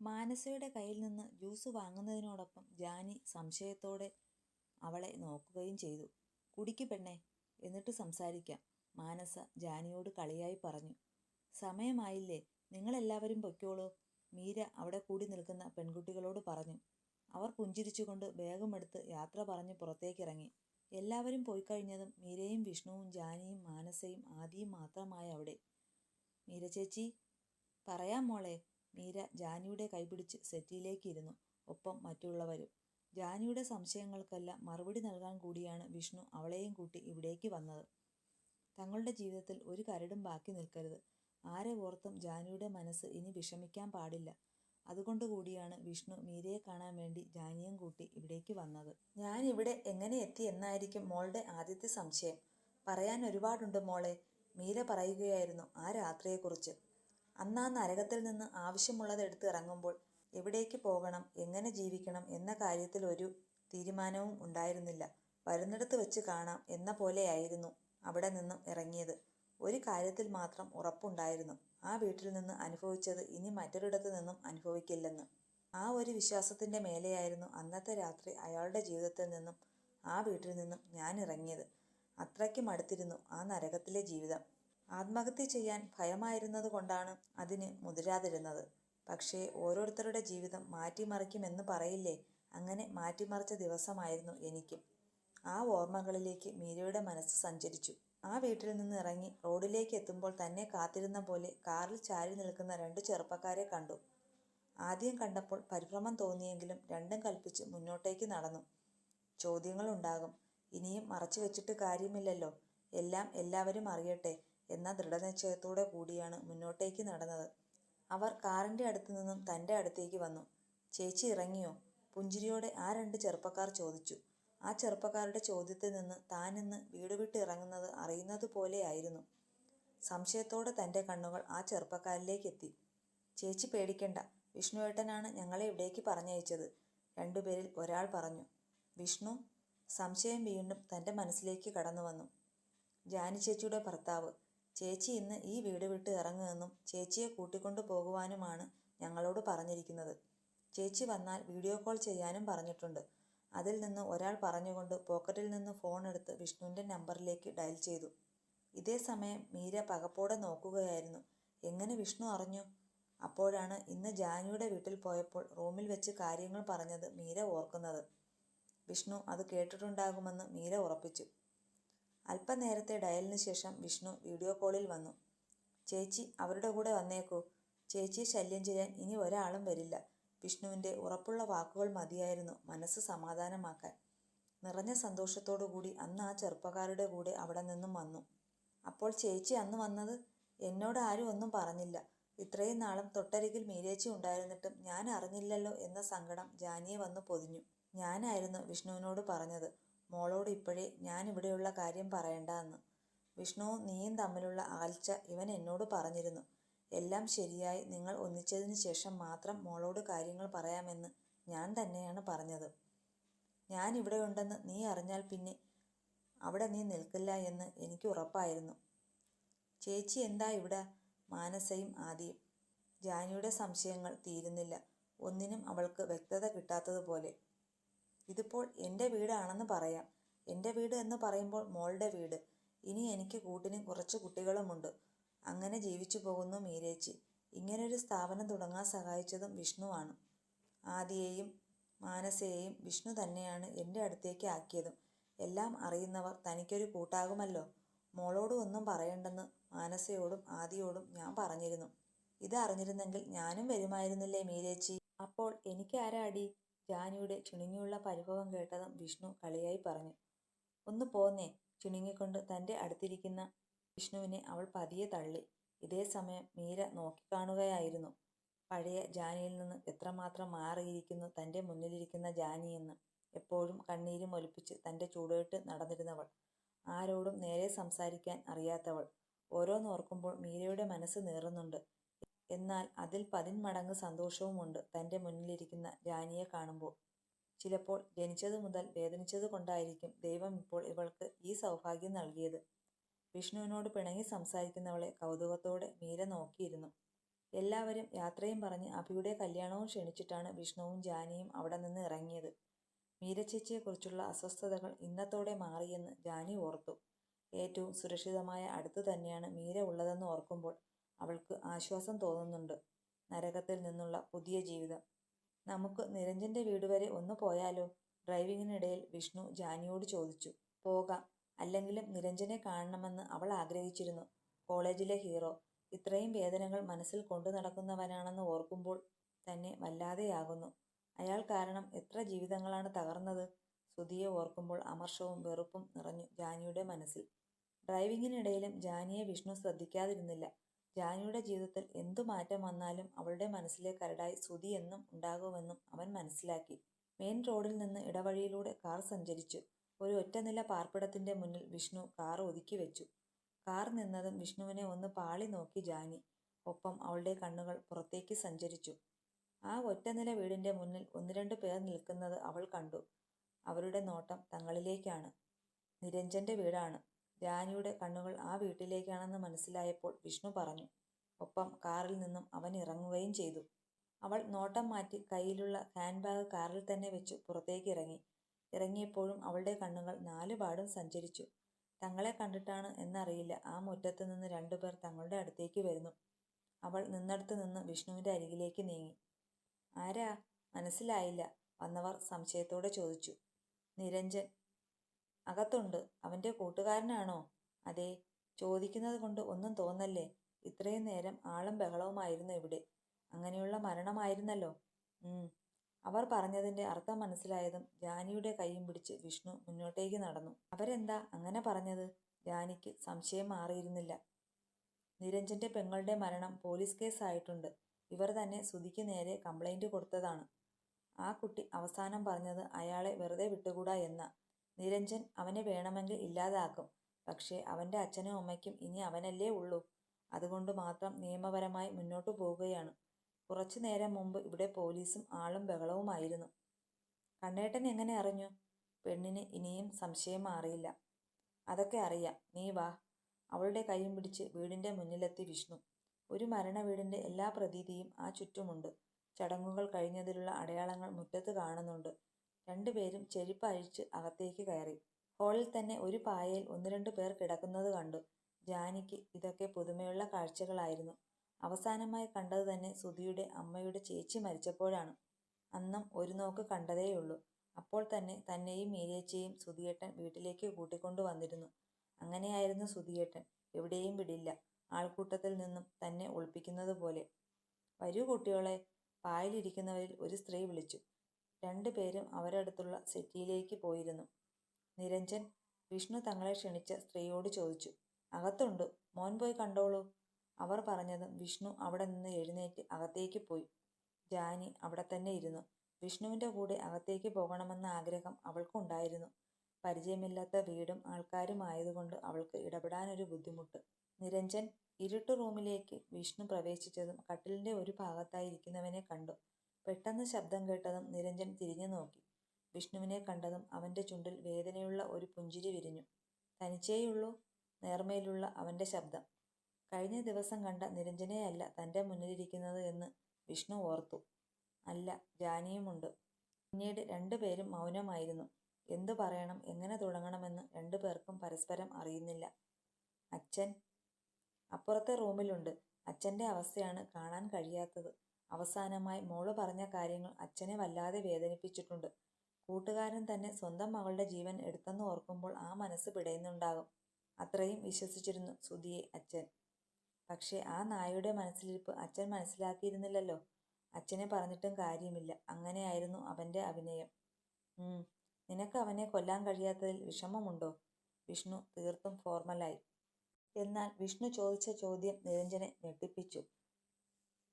മാനസയുടെ കയ്യിൽ നിന്ന് ജ്യൂസ് വാങ്ങുന്നതിനോടൊപ്പം ജാനി സംശയത്തോടെ അവളെ നോക്കുകയും ചെയ്തു. കുടിക്ക് പെണ്ണെ എന്നിട്ട് സംസാരിക്കാം മാനസ ജാനിയോട് കളിയായി പറഞ്ഞു. സമയമായില്ലേ നിങ്ങളെല്ലാവരും പൊയ്ക്കോളൂ മീര അവിടെ കൂടി നിൽക്കുന്ന പെൺകുട്ടികളോട് പറഞ്ഞു. അവർ പുഞ്ചിരിച്ചുകൊണ്ട് വേഗമെടുത്ത് യാത്ര പറഞ്ഞ് പുറത്തേക്കിറങ്ങി. എല്ലാവരും പോയി കഴിഞ്ഞതും മീരയും വിഷ്ണുവും ജാനിയും മാനസയും ആദിയും മാത്രമായി അവിടെ. മീര ചേച്ചി പറയാം മോളെ മീര ജാനിയുടെ കൈപിടിച്ച് സെറ്റിയിലേക്ക് ഇരുന്നു ഒപ്പം മറ്റുള്ളവരും. ജാനിയുടെ സംശയങ്ങൾക്കെല്ലാം മറുപടി നൽകാൻ കൂടിയാണ് വിഷ്ണു അവളെയും കൂട്ടി ഇവിടേക്ക് വന്നത്. തങ്ങളുടെ ജീവിതത്തിൽ ഒരു കരടും ബാക്കി നിൽക്കരുത്. ആരെ ഓർത്തും ജാനിയുടെ മനസ്സ് ഇനി വിഷമിക്കാൻ പാടില്ല. അതുകൊണ്ട് കൂടിയാണ് വിഷ്ണു മീരയെ കാണാൻ വേണ്ടി ജാനിയും കൂട്ടി ഇവിടേക്ക് വന്നത്. ഞാൻ ഇവിടെ എങ്ങനെ എത്തി എന്നായിരിക്കും മോളുടെ ആദ്യത്തെ സംശയം. പറയാൻ ഒരുപാടുണ്ട് മോളെ മീര പറയുകയായിരുന്നു ആ രാത്രിയെക്കുറിച്ച്. അന്ന് ആ നരകത്തിൽ നിന്ന് ആവശ്യമുള്ളത് എടുത്ത് ഇറങ്ങുമ്പോൾ എവിടേക്ക് പോകണം എങ്ങനെ ജീവിക്കണം എന്ന കാര്യത്തിൽ ഒരു തീരുമാനവും ഉണ്ടായിരുന്നില്ല. വരുന്നിടത്ത് വെച്ച് കാണാം എന്ന പോലെയായിരുന്നു അവിടെ നിന്നും ഇറങ്ങിയത്. ഒരു കാര്യത്തിൽ മാത്രം ഉറപ്പുണ്ടായിരുന്നു. ആ വീട്ടിൽ നിന്ന് അനുഭവിച്ചത് ഇനി മറ്റൊരിടത്തു നിന്നും അനുഭവിക്കില്ലെന്ന്. ആ ഒരു വിശ്വാസത്തിന്റെ മേലെയായിരുന്നു അന്നത്തെ രാത്രി അയാളുടെ ജീവിതത്തിൽ നിന്നും ആ വീട്ടിൽ നിന്നും ഞാൻ ഇറങ്ങിയത്. അത്രയ്ക്കും അടുത്തിരുന്നു ആ നരകത്തിലെ ജീവിതം. ആത്മഹത്യ ചെയ്യാൻ ഭയമായിരുന്നത് കൊണ്ടാണ് അതിന് മുതിരാതിരുന്നത്. പക്ഷേ ഓരോരുത്തരുടെ ജീവിതം മാറ്റിമറിക്കുമെന്ന് പറയില്ലേ? അങ്ങനെ മാറ്റിമറിച്ച ദിവസമായിരുന്നു എനിക്കും. ആ ഓർമ്മകളിലേക്ക് മീരയുടെ മനസ്സ് സഞ്ചരിച്ചു. ആ വീട്ടിൽ നിന്ന് ഇറങ്ങി റോഡിലേക്ക് എത്തുമ്പോൾ തന്നെ കാത്തിരുന്ന പോലെ കാറിൽ ചാരി നിൽക്കുന്ന രണ്ട് ചെറുപ്പക്കാരെ കണ്ടു. ആദ്യം കണ്ടപ്പോൾ പരിഭ്രമം തോന്നിയെങ്കിലും രണ്ടും കൽപ്പിച്ച് മുന്നോട്ടേക്ക് നടന്നു. ചോദ്യങ്ങളുണ്ടാകും. ഇനിയും മറച്ചു വെച്ചിട്ട് കാര്യമില്ലല്ലോ. എല്ലാം എല്ലാവരും അറിയട്ടെ. എന്ന ദൃഢനിശ്ചയത്തോടെ കൂടിയാണ് മുന്നോട്ടേക്ക് നടന്നത്. അവർ കാറിന്റെ അടുത്തു നിന്നും തന്റെ അടുത്തേക്ക് വന്നു. ചേച്ചി ഇറങ്ങിയോ? പുഞ്ചിരിയോടെ ആ രണ്ട് ചെറുപ്പക്കാർ ചോദിച്ചു. ആ ചെറുപ്പക്കാരുടെ ചോദ്യത്തിൽ നിന്ന് താനിന്ന് വീട് വിട്ട് ഇറങ്ങുന്നത് അറിയുന്നത് പോലെയായിരുന്നു സംശയത്തോടെ തന്റെ കണ്ണുകൾ ആ ചെറുപ്പക്കാരിലേക്ക് എത്തി. ചേച്ചി പേടിക്കണ്ട. വിഷ്ണുവേട്ടനാണ് ഞങ്ങളെ ഇവിടേക്ക് പറഞ്ഞയച്ചത് രണ്ടുപേരിൽ ഒരാൾ പറഞ്ഞു. വിഷ്ണു? സംശയം വീണ്ടും തന്റെ മനസ്സിലേക്ക് കടന്നു വന്നു ജാനി ചേച്ചിയുടെ ഭർത്താവ്. ചേച്ചി ഇന്ന് ഈ വീട് വിട്ട് ഇറങ്ങുമെന്നും ചേച്ചിയെ കൂട്ടിക്കൊണ്ടു പോകുവാനുമാണ് ഞങ്ങളോട് പറഞ്ഞിരിക്കുന്നത്. ചേച്ചി വന്നാൽ വീഡിയോ കോൾ ചെയ്യാനും പറഞ്ഞിട്ടുണ്ട്. അതിൽ നിന്ന് ഒരാൾ പറഞ്ഞുകൊണ്ട് പോക്കറ്റിൽ നിന്ന് ഫോൺ എടുത്ത് വിഷ്ണുവിന്റെ നമ്പറിലേക്ക് ഡയൽ ചെയ്തു. ഇതേ സമയം മീര പകപ്പോടെ നോക്കുകയായിരുന്നു. എങ്ങനെ വിഷ്ണു അറിഞ്ഞു? അപ്പോഴാണ് ഇന്ന് ജാനിയുടെ വീട്ടിൽ പോയപ്പോൾ റൂമിൽ വെച്ച് കാര്യങ്ങൾ പറഞ്ഞത് മീര ഓർക്കുന്നത്. വിഷ്ണു അത് കേട്ടിട്ടുണ്ടാകുമെന്ന് മീര ഉറപ്പിച്ചു. അല്പനേരത്തെ ഡയലിന് ശേഷം വിഷ്ണു വീഡിയോ കോളിൽ വന്നു. ചേച്ചി അവരുടെ കൂടെ വന്നേക്കൂ. ചേച്ചിയെ ശല്യം ചെയ്യാൻ ഇനി ഒരാളും വരില്ല. വിഷ്ണുവിന്റെ ഉറപ്പുള്ള വാക്കുകൾ മതിയായിരുന്നു മനസ്സ് സമാധാനമാക്കാൻ. നിറഞ്ഞ സന്തോഷത്തോടു കൂടി അന്ന് ആ ചെറുപ്പക്കാരുടെ കൂടെ അവിടെ നിന്നും വന്നു. അപ്പോൾ ചേച്ചി അന്ന് വന്നത്? എന്നോട് ആരും ഒന്നും പറഞ്ഞില്ല. ഇത്രയും നാളും തൊട്ടരികിൽ മീരേച്ചി ഉണ്ടായിരുന്നിട്ടും ഞാൻ അറിഞ്ഞില്ലല്ലോ എന്ന സങ്കടം ജാനിയെ വന്നു പൊതിഞ്ഞു. ഞാനായിരുന്നു വിഷ്ണുവിനോട് പറഞ്ഞത്. മോളോട് ഇപ്പോഴേ ഞാനിവിടെയുള്ള കാര്യം പറയണ്ട എന്ന് വിഷ്ണുവും നീയും തമ്മിലുള്ള അകൽച്ച ഇവൻ എന്നോട് പറഞ്ഞിരുന്നു. എല്ലാം ശരിയായി നിങ്ങൾ ഒന്നിച്ചതിന് ശേഷം മാത്രം മോളോട് കാര്യങ്ങൾ പറയാമെന്ന് ഞാൻ തന്നെയാണ് പറഞ്ഞത്. ഞാൻ ഇവിടെ ഉണ്ടെന്ന് നീ അറിഞ്ഞാൽ പിന്നെ അവിടെ നീ നിൽക്കില്ല എന്ന് എനിക്ക് ഉറപ്പായിരുന്നു. ചേച്ചി എന്താ ഇവിടെ? മാനസയും ആദിയും. ജാനിയുടെ സംശയങ്ങൾ തീരുന്നില്ല. ഒന്നിനും അവൾക്ക് വ്യക്തത കിട്ടാത്തതുപോലെ. ഇതിപ്പോൾ എന്റെ വീടാണെന്ന് പറയാം. എന്റെ വീട് എന്ന് പറയുമ്പോൾ മോളുടെ വീട്. ഇനി എനിക്ക് കൂട്ടിന് കുറച്ച് കുട്ടികളുമുണ്ട്. അങ്ങനെ ജീവിച്ചു പോകുന്നു മീരേച്ചി. ഇങ്ങനൊരു സ്ഥാപനം തുടങ്ങാൻ സഹായിച്ചതും വിഷ്ണുവാണ്. ആദിയെയും മാനസയെയും വിഷ്ണു തന്നെയാണ് എന്റെ അടുത്തേക്ക് ആക്കിയതും. എല്ലാം അറിയുന്നവർ തനിക്കൊരു കൂട്ടാകുമല്ലോ. മോളോടും ഒന്നും പറയണ്ടെന്ന് മാനസയോടും ആദിയോടും ഞാൻ പറഞ്ഞിരുന്നു. ഇത് അറിഞ്ഞിരുന്നെങ്കിൽ ഞാനും വരുമായിരുന്നില്ലേ മീരേച്ചി? അപ്പോൾ എനിക്ക് ആരാ അടി ജാനിയുടെ ചുണുങ്ങിയുള്ള പരിഭവം കേട്ടതും വിഷ്ണു കളിയായി പറഞ്ഞു ഒന്ന് പോന്നേ ചുണുങ്ങിക്കൊണ്ട് തന്റെ അടുത്തിരിക്കുന്ന വിഷ്ണുവിനെ അവൾ പതിയെ തള്ളി. ഇതേ സമയം മീര നോക്കിക്കാണുകയായിരുന്നു പഴയ ജാനിയിൽ നിന്ന് എത്രമാത്രം മാറിയിരിക്കുന്നു തന്റെ മുന്നിലിരിക്കുന്ന ജാനിയെന്ന് എപ്പോഴും കണ്ണീരും ഒലിപ്പിച്ച് തന്റെ ചൂടുകെട്ട് നടന്നിരുന്നവൾ. ആരോടും നേരെ സംസാരിക്കാൻ അറിയാത്തവൾ. ഓരോന്നോർക്കുമ്പോൾ മീരയുടെ മനസ്സ് നീറുന്നുണ്ട്. എന്നാൽ അതിൽ പതിന്മടങ്ങ് സന്തോഷവുമുണ്ട് തന്റെ മുന്നിലിരിക്കുന്ന രാനിയെ കാണുമ്പോൾ. ചിലപ്പോൾ ജനിച്ചതു മുതൽ വേദനിച്ചത് കൊണ്ടായിരിക്കും ദൈവം ഇപ്പോൾ ഇവൾക്ക് ഈ സൗഭാഗ്യം നൽകിയത്. വിഷ്ണുവിനോട് പിണങ്ങി സംസാരിക്കുന്നവളെ കൗതുകത്തോടെ മീര നോക്കിയിരുന്നു. എല്ലാവരും യാത്രയും പറഞ്ഞ് അഭിയുടെ കല്യാണവും ക്ഷണിച്ചിട്ടാണ് വിഷ്ണുവും ജാനിയും അവിടെ നിന്ന് ഇറങ്ങിയത്. മീരച്ചേച്ചിയെക്കുറിച്ചുള്ള അസ്വസ്ഥതകൾ ഇന്നത്തോടെ മാറിയെന്ന് ജാനി ഓർത്തു. ഏറ്റവും സുരക്ഷിതമായ അടുത്ത് തന്നെയാണ് മീര ഉള്ളതെന്ന് ഓർക്കുമ്പോൾ അവൾക്ക് ആശ്വാസം തോന്നുന്നുണ്ട്. നരകത്തിൽ നിന്നുള്ള പുതിയ ജീവിതം. നമുക്ക് നിരഞ്ജന്റെ വീട് വരെ ഒന്ന് പോയാലോ? ഡ്രൈവിങ്ങിനിടയിൽ വിഷ്ണു ജാനിയോട് ചോദിച്ചു. പോകാം. അല്ലെങ്കിലും നിരഞ്ജനെ കാണണമെന്ന് അവൾ ആഗ്രഹിച്ചിരുന്നു. കോളേജിലെ ഹീറോ ഇത്രയും വേദനകൾ മനസ്സിൽ കൊണ്ടു നടക്കുന്നവനാണെന്ന് ഓർക്കുമ്പോൾ തന്നെ വല്ലാതെയാകുന്നു. അയാൾ കാരണം എത്ര ജീവിതങ്ങളാണ് തകർന്നത്? സുധിയെ ഓർക്കുമ്പോൾ അമർഷവും വെറുപ്പും നിറഞ്ഞു ജാനിയുടെ മനസ്സിൽ. ഡ്രൈവിങ്ങിനിടയിലും ജാനിയെ വിഷ്ണു ശ്രദ്ധിക്കാതിരുന്നില്ല. ജാനിയുടെ ജീവിതത്തിൽ എന്തു മാറ്റം വന്നാലും അവളുടെ മനസ്സിലെ കരടായി സുധി എന്നും ഉണ്ടാകുമെന്നും അവൻ മനസ്സിലാക്കി. മെയിൻ റോഡിൽ നിന്ന് ഇടവഴിയിലൂടെ കാർ സഞ്ചരിച്ചു. ഒരു ഒറ്റനില പാർപ്പിടത്തിന്റെ മുന്നിൽ വിഷ്ണു കാർ ഒതുക്കി വെച്ചു. കാർ നിന്നതും വിഷ്ണുവിനെ ഒന്ന് പാളി നോക്കി ജാനി. ഒപ്പം അവളുടെ കണ്ണുകൾ പുറത്തേക്ക് സഞ്ചരിച്ചു. ആ ഒറ്റനില വീടിന്റെ മുന്നിൽ ഒന്ന് രണ്ട് പേർ നിൽക്കുന്നത് അവൾ കണ്ടു. അവരുടെ നോട്ടം തങ്ങളിലേക്കാണ്. നിരഞ്ജന്റെ വീടാണ്. ജാനിയുടെ കണ്ണുകൾ ആ വീട്ടിലേക്കാണെന്ന് മനസ്സിലായപ്പോൾ വിഷ്ണു പറഞ്ഞു. ഒപ്പം കാറിൽ നിന്നും അവൻ ഇറങ്ങുകയും ചെയ്തു. അവൾ നോട്ടം മാറ്റി കയ്യിലുള്ള ഹാൻഡ് ബാഗ് കാറിൽ തന്നെ വെച്ചു പുറത്തേക്ക് ഇറങ്ങി. ഇറങ്ങിയപ്പോഴും അവളുടെ കണ്ണുകൾ നാലുപാടും സഞ്ചരിച്ചു. തങ്ങളെ കണ്ടിട്ടാണ് എന്നറിയില്ല. ആ മുറ്റത്ത് നിന്ന് രണ്ടുപേർ തങ്ങളുടെ അടുത്തേക്ക് വരുന്നു. അവൾ നിന്നടുത്ത് നിന്ന് വിഷ്ണുവിന്റെ അരികിലേക്ക് നീങ്ങി. ആരാ? മനസ്സിലായില്ല. വന്നവർ സംശയത്തോടെ ചോദിച്ചു. നിരഞ്ജൻ. അകത്തുണ്ട്. അവന്റെ കൂട്ടുകാരനാണോ? അതെ ചോദിക്കുന്നത് കൊണ്ട് ഒന്നും തോന്നല്ലേ? ഇത്രയും നേരം ആളും ബഹളവുമായിരുന്നു ഇവിടെ. അങ്ങനെയുള്ള മരണമായിരുന്നല്ലോ. അവർ പറഞ്ഞതിന്റെ അർത്ഥം മനസ്സിലായതും ജാനിയുടെ കൈയും പിടിച്ച് വിഷ്ണു മുന്നോട്ടേക്ക് നടന്നു. അവരെന്താ അങ്ങനെ പറഞ്ഞത്? ജാനിക്ക് സംശയം മാറിയിരുന്നില്ല. നിരഞ്ജന്റെ പെങ്ങളുടെ മരണം പോലീസ് കേസായിട്ടുണ്ട്. ഇവർ തന്നെ സുധിക്ക് നേരെ കംപ്ലൈന്റ് കൊടുത്തതാണ്. ആ കുട്ടി അവസാനം പറഞ്ഞത് അയാളെ വെറുതെ വിട്ടുകൂടാ എന്ന. നിരഞ്ജൻ അവനെ വേണമെങ്കിൽ ഇല്ലാതാക്കും. പക്ഷേ അവന്റെ അച്ഛനും അമ്മയ്ക്കും ഇനി അവനല്ലേ ഉള്ളൂ. അതുകൊണ്ട് മാത്രം നിയമപരമായി മുന്നോട്ടു പോവുകയാണ്. കുറച്ചു നേരം മുമ്പ് ഇവിടെ പോലീസും ആളും ബഹളവുമായിരുന്നു. കണ്ണേട്ടൻ എങ്ങനെ അറിഞ്ഞു? പെണ്ണിന് ഇനിയും സംശയം മാറിയില്ല. അതൊക്കെ അറിയാം. നീ വാ. അവളുടെ കൈയും പിടിച്ച് വീടിന്റെ മുന്നിലെത്തി വിഷ്ണു. ഒരു മരണ വീടിന്റെ എല്ലാ പ്രതീതിയും ആ ചുറ്റുമുണ്ട്. ചടങ്ങുകൾ കഴിഞ്ഞതിലുള്ള അടയാളങ്ങൾ മുറ്റത്ത് കാണുന്നുണ്ട്. രണ്ടുപേരും ചെരുപ്പ് അഴിച്ച് അകത്തേക്ക് കയറി. ഹാളിൽ തന്നെ ഒരു പായയിൽ ഒന്ന് രണ്ടു പേർ കിടക്കുന്നത് കണ്ടു. ജാനിക്ക് ഇതൊക്കെ പുതുമയുള്ള കാഴ്ചകളായിരുന്നു. അവസാനമായി കണ്ടത് തന്നെ സുധിയുടെ അമ്മയുടെ ചേച്ചി മരിച്ചപ്പോഴാണ്. അന്നും ഒരു നോക്ക് കണ്ടതേയുള്ളൂ. അപ്പോൾ തന്നെ തന്നെയും മീരേച്ചയും സുധിയേട്ടൻ വീട്ടിലേക്ക് കൂട്ടിക്കൊണ്ടു വന്നിരുന്നു. അങ്ങനെയായിരുന്നു സുധിയേട്ടൻ. എവിടെയും വിടില്ല. ആൾക്കൂട്ടത്തിൽ നിന്നും തന്നെ ഒളിപ്പിക്കുന്നത് പോലെ വരൂ കുട്ടികളെ. പായലിരിക്കുന്നവരിൽ ഒരു സ്ത്രീ വിളിച്ചു. രണ്ടുപേരും അവരടുത്തുള്ള സെറ്റിയിലേക്ക് പോയിരുന്നു. നിരഞ്ജൻ വിഷ്ണു തങ്ങളെ ക്ഷണിച്ച സ്ത്രീയോട് ചോദിച്ചു അകത്തുണ്ട്? മോൻ പോയി കണ്ടോളൂ. അവർ പറഞ്ഞതും വിഷ്ണു അവിടെ നിന്ന് എഴുന്നേറ്റ് അകത്തേക്ക് പോയി. ജാനി അവിടെ തന്നെ ഇരുന്നു. വിഷ്ണുവിന്റെ കൂടെ അകത്തേക്ക് പോകണമെന്ന ആഗ്രഹം അവൾക്കുണ്ടായിരുന്നു പരിചയമില്ലാത്ത വീടും ആൾക്കാരും ആയതുകൊണ്ട് അവൾക്ക് ഇടപെടാനൊരു ബുദ്ധിമുട്ട്. നിരഞ്ജൻ ഇരുട്ട് റൂമിലേക്ക് വിഷ്ണു പ്രവേശിച്ചതും കട്ടിലിന്റെ ഒരു ഭാഗത്തായി ഇരിക്കുന്നവനെ കണ്ടു. പെട്ടെന്ന് ശബ്ദം കേട്ടതും നിരഞ്ജൻ തിരിഞ്ഞു നോക്കി. വിഷ്ണുവിനെ കണ്ടതും അവന്റെ ചുണ്ടിൽ വേദനയുള്ള ഒരു പുഞ്ചിരി വിരിഞ്ഞു. തനിച്ചേയുള്ളൂ നേർമയിലുള്ള അവന്റെ ശബ്ദം. കഴിഞ്ഞ ദിവസം കണ്ട നിരഞ്ജനെയല്ല തന്റെ മുന്നിലിരിക്കുന്നത് എന്ന് വിഷ്ണു ഓർത്തു. അല്ല ജാനിയുമുണ്ട്. പിന്നീട് രണ്ടുപേരും മൗനമായിരുന്നു. എന്തു പറയണം എങ്ങനെ തുടങ്ങണമെന്ന് രണ്ടുപേർക്കും പരസ്പരം അറിയുന്നില്ല. അച്ഛൻ അപ്പുറത്തെ റൂമിലുണ്ട്. അച്ഛന്റെ അവസ്ഥയാണ് കാണാൻ കഴിയാത്തത്. അവസാനമായി മോൾ പറഞ്ഞ കാര്യങ്ങൾ അച്ഛനെ വല്ലാതെ വേദനിപ്പിച്ചിട്ടുണ്ട്. കൂട്ടുകാരൻ തന്നെ സ്വന്തം മകളുടെ ജീവൻ എടുത്തെന്ന് ഓർക്കുമ്പോൾ ആ മനസ്സ് പിടയുന്നുണ്ടാകും. അത്രയും വിശ്വസിച്ചിരുന്നു സുധിയെ അച്ഛൻ. പക്ഷേ ആ നായയുടെ മനസ്സിലിരിപ്പ് അച്ഛൻ മനസ്സിലാക്കിയിരുന്നില്ലല്ലോ. അച്ഛനെ പറഞ്ഞിട്ടും കാര്യമില്ല. അങ്ങനെയായിരുന്നു അവന്റെ അഭിനയം. നിനക്ക് അവനെ കൊല്ലാൻ കഴിയാത്തതിൽ വിഷമമുണ്ടോ? വിഷ്ണു തീർത്തും ഫോർമലായി. എന്നാൽ വിഷ്ണു ചോദിച്ച ചോദ്യം നിരഞ്ജനെ ഞെട്ടിപ്പിച്ചു.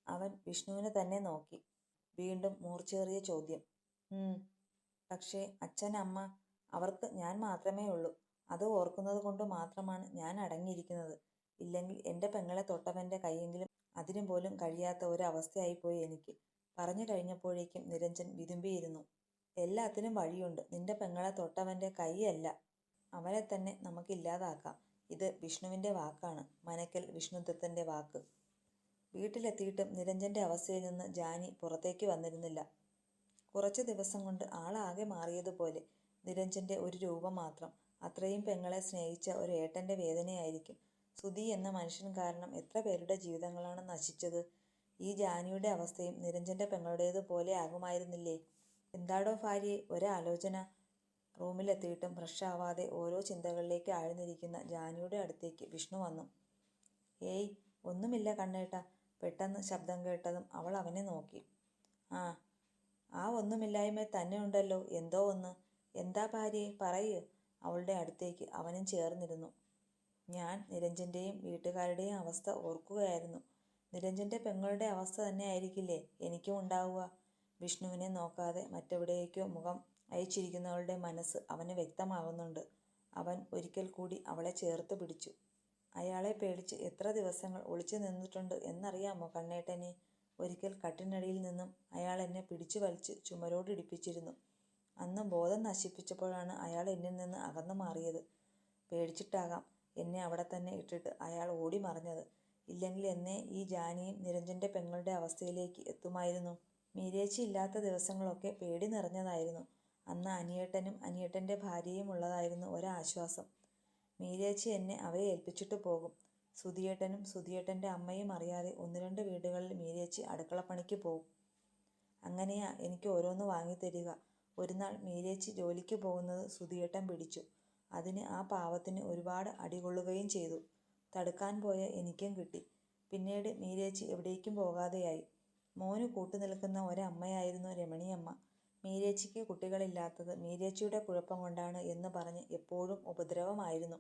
അവൻ വിഷ്ണുവിനെ തന്നെ നോക്കി. വീണ്ടും മൂർച്ചേറിയ ചോദ്യം. പക്ഷേ അച്ഛൻ അമ്മ അവർക്ക് ഞാൻ മാത്രമേ ഉള്ളൂ. അത് ഓർക്കുന്നത് കൊണ്ട് മാത്രമാണ് ഞാൻ അടങ്ങിയിരിക്കുന്നത്. ഇല്ലെങ്കിൽ എന്റെ പെങ്ങളെ തൊട്ടവന്റെ കൈയെങ്കിലും അതിനും പോലും കഴിയാത്ത ഒരവസ്ഥയായിപ്പോയി എനിക്ക്. പറഞ്ഞു കഴിഞ്ഞപ്പോഴേക്കും നിരഞ്ജൻ വിതുമ്പിയിരുന്നു. എല്ലാത്തിനും വഴിയുണ്ട്. നിന്റെ പെങ്ങളെ തൊട്ടവന്റെ കൈയല്ല. അവനെ തന്നെ നമുക്കില്ലാതാക്കാം ഇത് വിഷ്ണുവിന്റെ വാക്കാണ്. മനക്കൽ വിഷ്ണുദത്തന്റെ വാക്ക്. വീട്ടിലെത്തിയിട്ടും നിരഞ്ജന്റെ അവസ്ഥയിൽ നിന്ന് ജാനി പുറത്തേക്ക് വന്നിരുന്നില്ല. കുറച്ച് ദിവസം കൊണ്ട് ആളാകെ മാറിയതുപോലെ നിരഞ്ജന്റെ ഒരു രൂപം മാത്രം. അത്രയും പെങ്ങളെ സ്നേഹിച്ച ഒരു ഏട്ടന്റെ വേദനയായിരിക്കും. സുധി എന്ന മനുഷ്യൻ കാരണം എത്ര പേരുടെ ജീവിതങ്ങളാണ് നശിച്ചത്. ഈ ജാനിയുടെ അവസ്ഥയും നിരഞ്ജന്റെ പെങ്ങളുടേത് പോലെ ആകുമായിരുന്നില്ലേ? എന്താടോ ഭാര്യയെ ഒരാലോചന. റൂമിലെത്തിയിട്ടും ഫ്രഷ് ആവാതെ ഓരോ ചിന്തകളിലേക്ക് ആഴ്ന്നിരിക്കുന്ന ജാനിയുടെ അടുത്തേക്ക് വിഷ്ണു വന്നു. ഏയ് ഒന്നുമില്ല കണ്ണേട്ട. പെട്ടെന്ന് ശബ്ദം കേട്ടതും അവൾ അവനെ നോക്കി. ആ ആ ഒന്നുമില്ലായ്മ തന്നെ ഉണ്ടല്ലോ. എന്തോ ഒന്ന്. എന്താ ഭാര്യയെ പറയ്. അവളുടെ അടുത്തേക്ക് അവനും ചേർന്നിരുന്നു. ഞാൻ നിരഞ്ജന്റെയും വീട്ടുകാരുടെയും അവസ്ഥ ഓർക്കുകയായിരുന്നു. നിരഞ്ജന്റെ പെങ്ങളുടെ അവസ്ഥ തന്നെ ആയിരിക്കില്ലേ എനിക്കും ഉണ്ടാവുക. വിഷ്ണുവിനെ നോക്കാതെ മറ്റെവിടേക്കോ മുഖം അയച്ചിരിക്കുന്നവളുടെ മനസ്സ് അവന് വ്യക്തമാകുന്നുണ്ട് അവൻ ഒരിക്കൽ കൂടി അവളെ ചേർത്ത് പിടിച്ചു. അയാളെ പേടിച്ച് എത്ര ദിവസങ്ങൾ ഒളിച്ചു നിന്നിട്ടുണ്ട് എന്നറിയാമോ കണ്ണേട്ടനെ? ഒരിക്കൽ കട്ടിനടിയിൽ നിന്നും അയാൾ എന്നെ പിടിച്ചു വലിച്ച് ചുമരോടിടിപ്പിച്ചിരുന്നു അന്ന് ബോധം നശിപ്പിച്ചപ്പോഴാണ് അയാൾ എന്നിൽ നിന്ന് അകന്നു മാറിയത്. പേടിച്ചിട്ടാകാം എന്നെ അവിടെ തന്നെ ഇട്ടിട്ട് അയാൾ ഓടി മറഞ്ഞത്. ഇല്ലെങ്കിൽ എന്നെ ഈ ജാനിയും നിരഞ്ജന്റെ പെങ്ങളുടെ അവസ്ഥയിലേക്ക് എത്തുമായിരുന്നു. മീരേച്ചി ഇല്ലാത്ത ദിവസങ്ങളൊക്കെ പേടി നിറഞ്ഞതായിരുന്നു. അന്ന് അനിയേട്ടനും അനിയേട്ടന്റെ ഭാര്യയും ഉള്ളതായിരുന്നു ഒരാശ്വാസം. മീരേച്ചി എന്നെ അവരെ ഏൽപ്പിച്ചിട്ട് പോകും. സുധിയേട്ടനും സുധിയേട്ടന്റെ അമ്മയും അറിയാതെ ഒന്ന് രണ്ട് വീടുകളിൽ മീരേച്ചി അടുക്കളപ്പണിക്ക് പോകും അങ്ങനെയാ എനിക്ക് ഓരോന്ന് വാങ്ങിത്തരിക. ഒരു നാൾ മീരേച്ചി ജോലിക്ക് പോകുന്നത് സുധിയേട്ടൻ പിടിച്ചു. അതിന് ആ പാവത്തിന് ഒരുപാട് അടികൊള്ളുകയും ചെയ്തു. തടുക്കാൻ പോയ എനിക്കും കിട്ടി. പിന്നീട് മീരേച്ചി എവിടേക്കും പോകാതെയായി. മോന് കൂട്ടുനിൽക്കുന്ന ഒരമ്മയായിരുന്നു രമണിയമ്മ. മീരേച്ചിക്ക് കുട്ടികളില്ലാത്തത് മീരേച്ചിയുടെ കുഴപ്പം കൊണ്ടാണ് എന്ന് പറഞ്ഞ് എപ്പോഴും ഉപദ്രവമായിരുന്നു.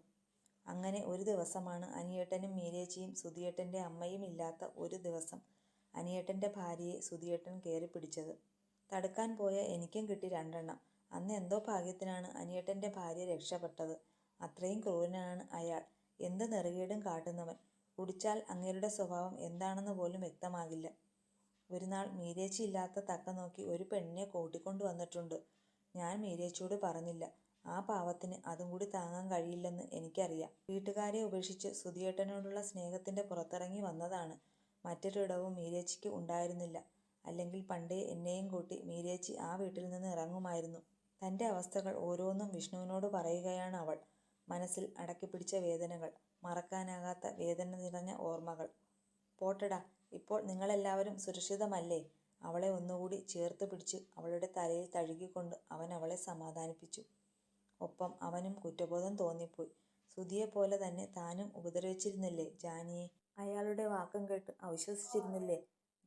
അങ്ങനെ ഒരു ദിവസമാണ് അനിയേട്ടനും മീരേച്ചിയും സുധിയേട്ടന്റെ അമ്മയും ഇല്ലാത്ത ഒരു ദിവസം അനിയേട്ടന്റെ ഭാര്യയെ സുധിയേട്ടൻ കയറി പിടിച്ചത്. തടുക്കാൻ പോയ എനിക്കും കിട്ടി രണ്ടെണ്ണം. അന്ന് എന്തോ ഭാഗ്യത്തിനാണ് അനിയേട്ടന്റെ ഭാര്യ രക്ഷപ്പെട്ടത്. അത്രയും ക്രൂരനാണ് അയാൾ. എന്ത് നെറുകേടും കാട്ടുന്നവൻ. കുടിച്ചാൽ അങ്ങേരുടെ സ്വഭാവം എന്താണെന്ന് പോലും വ്യക്തമാകില്ല. ഒരു നാൾ മീരേച്ചി ഇല്ലാത്ത തക്ക നോക്കി ഒരു പെണ്ണിനെ കൂട്ടിക്കൊണ്ടു വന്നിട്ടുണ്ട്. ഞാൻ മീരേച്ചിയോട് പറഞ്ഞില്ല. ആ പാവത്തിന് അതും കൂടി താങ്ങാൻ കഴിയില്ലെന്ന് എനിക്കറിയാം. വീട്ടുകാരെ ഉപേക്ഷിച്ച് സുധിയേട്ടനോടുള്ള സ്നേഹത്തിന്റെ പുറത്തിറങ്ങി വന്നതാണ്. മറ്റൊരിടവും മീരേച്ചിക്ക് ഉണ്ടായിരുന്നില്ല. അല്ലെങ്കിൽ പണ്ടേ എന്നെയും കൂട്ടി മീരേച്ചി ആ വീട്ടിൽ നിന്ന് ഇറങ്ങുമായിരുന്നു. തന്റെ അവസ്ഥകൾ ഓരോന്നും വിഷ്ണുവിനോട് പറയുകയാണ് അവൾ. മനസ്സിൽ അടക്കിപ്പിടിച്ച വേദനകൾ മറക്കാനാകാത്ത വേദന നിറഞ്ഞ ഓർമ്മകൾ. പോട്ടടാ ഇപ്പോൾ നിങ്ങളെല്ലാവരും സുരക്ഷിതമല്ലേ? അവളെ ഒന്നുകൂടി ചേർത്ത് പിടിച്ച് അവളുടെ തലയിൽ തഴുകിക്കൊണ്ട് അവൻ അവളെ സമാധാനിപ്പിച്ചു. ഒപ്പം അവനും കുറ്റബോധം തോന്നിപ്പോയി. സുധിയെപ്പോലെ തന്നെ താനും ഉപദ്രവിച്ചിരുന്നില്ലേ ജാനിയെ? അയാളുടെ വാക്കും കേട്ട് അവിശ്വസിച്ചിരുന്നില്ലേ?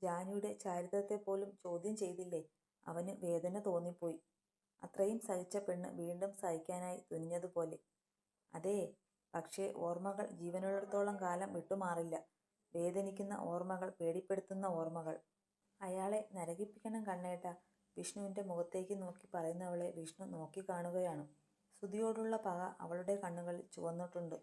ജാനിയുടെ ചാരിത്രത്തെ പോലും ചോദ്യം ചെയ്തില്ലേ? അവന് വേദന തോന്നിപ്പോയി. അത്രയും സഹിച്ച പെണ്ണ് വീണ്ടും സഹിക്കാനായി തുനിഞ്ഞതുപോലെ. അതേ പക്ഷേ ഓർമ്മകൾ ജീവനുള്ളിടത്തോളം കാലം വിട്ടുമാറില്ല. വേദനിക്കുന്ന ഓർമ്മകൾ പേടിപ്പെടുത്തുന്ന ഓർമ്മകൾ. അയാളെ നരകിപ്പിക്കണം കണ്ണേട്ട. വിഷ്ണുവിന്റെ മുഖത്തേക്ക് നോക്കി പറയുന്നവളെ വിഷ്ണു നോക്കിക്കാണുകയാണ്. സ്തുതിയോടുള്ള പക അവളുടെ കണ്ണുകളിൽ ചുവന്നിട്ടുണ്ട്.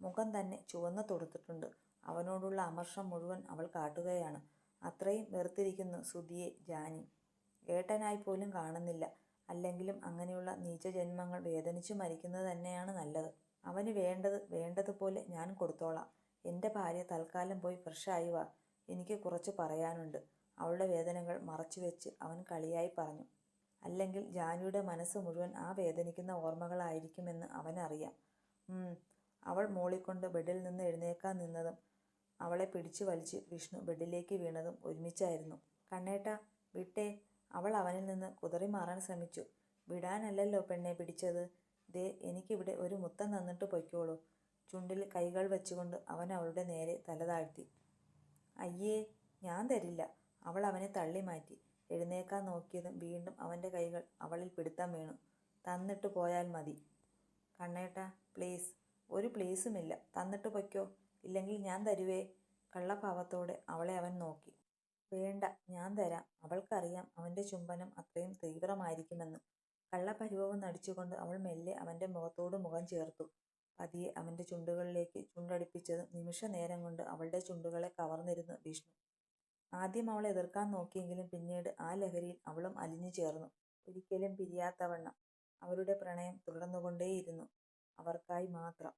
മുഖം തന്നെ ചുവന്നു തൊടുത്തിട്ടുണ്ട്. അവനോടുള്ള അമർഷം മുഴുവൻ അവൾ കാട്ടുകയാണ്. അത്രയും വെറുത്തിരിക്കുന്നു സുധിയെ ജാനി. ഏട്ടനായി പോലും കാണുന്നില്ല. അല്ലെങ്കിലും അങ്ങനെയുള്ള നീചജന്മങ്ങൾ വേദനിച്ചു മരിക്കുന്നത് തന്നെയാണ് നല്ലത്. അവന് വേണ്ടത് വേണ്ടതുപോലെ ഞാൻ കൊടുത്തോളാം. എന്റെ ഭാര്യ തൽക്കാലം പോയി ഫ്രഷായി വാ. എനിക്ക് കുറച്ച് പറയാനുണ്ട്. അവളുടെ വേദനകൾ മറച്ചുവെച്ച് അവൻ കളിയായി പറഞ്ഞു. അല്ലെങ്കിൽ ജാനിയുടെ മനസ്സ് മുഴുവൻ ആ വേദനിക്കുന്ന ഓർമ്മകളായിരിക്കുമെന്ന് അവനറിയാം. അവൾ മൂളിക്കൊണ്ട് ബെഡിൽ നിന്ന് എഴുന്നേക്കാൻ നിന്നതും അവളെ പിടിച്ചു വലിച്ച് വിഷ്ണു ബെഡിലേക്ക് വീണതും ഒരുമിച്ചായിരുന്നു. കണ്ണേട്ട വിട്ടേ. അവൾ അവനിൽ നിന്ന് കുതറി മാറാൻ ശ്രമിച്ചു. വിടാനല്ലല്ലോ പെണ്ണെ പിടിച്ചത്. ദേ എനിക്കിവിടെ ഒരു മുത്തം തന്നിട്ട് പൊയ്ക്കോളൂ. ചുണ്ടിൽ കൈകൾ വെച്ചുകൊണ്ട് അവൻ അവളുടെ നേരെ തല താഴ്ത്തി. അയ്യേ ഞാൻ തരില്ല. അവൾ അവനെ തള്ളി മാറ്റി. എഴുന്നേക്കാൻ നോക്കിയതും വീണ്ടും അവന്റെ കൈകൾ അവളിൽ പിടുത്തം വീണു. തന്നിട്ട് പോയാൽ മതി. കണ്ണേട്ട പ്ലീസ് ഒരു പ്ലീസുമില്ല തന്നിട്ട് പൊയ്ക്കോ. ഇല്ലെങ്കിൽ ഞാൻ തരുവേ. കള്ളഭാവത്തോടെ അവളെ അവൻ നോക്കി. വേണ്ട ഞാൻ തരാം. അവൾക്കറിയാം അവന്റെ ചുംബനം അത്രയും തീവ്രമായിരിക്കുമെന്ന്. കള്ളപരിഭവം നടിച്ചുകൊണ്ട് അവൾ മെല്ലെ അവന്റെ മുഖത്തോട് മുഖം ചേർത്തു. പതിയെ അവന്റെ ചുണ്ടുകളിലേക്ക് ചുണ്ടടിപ്പിച്ചത് നിമിഷ നേരം കൊണ്ട് അവളുടെ ചുണ്ടുകളെ കവർന്നിരുന്നു വിഷ്ണു. ആദ്യം അവളെ എതിർക്കാൻ നോക്കിയെങ്കിലും പിന്നീട് ആ ലഹരിയിൽ അവളും അലിഞ്ഞു ചേർന്നു. ഒരിക്കലും പിരിയാത്തവണ്ണം അവരുടെ പ്രണയം തുടർന്നുകൊണ്ടേയിരുന്നു. അവർക്കായി മാത്രം.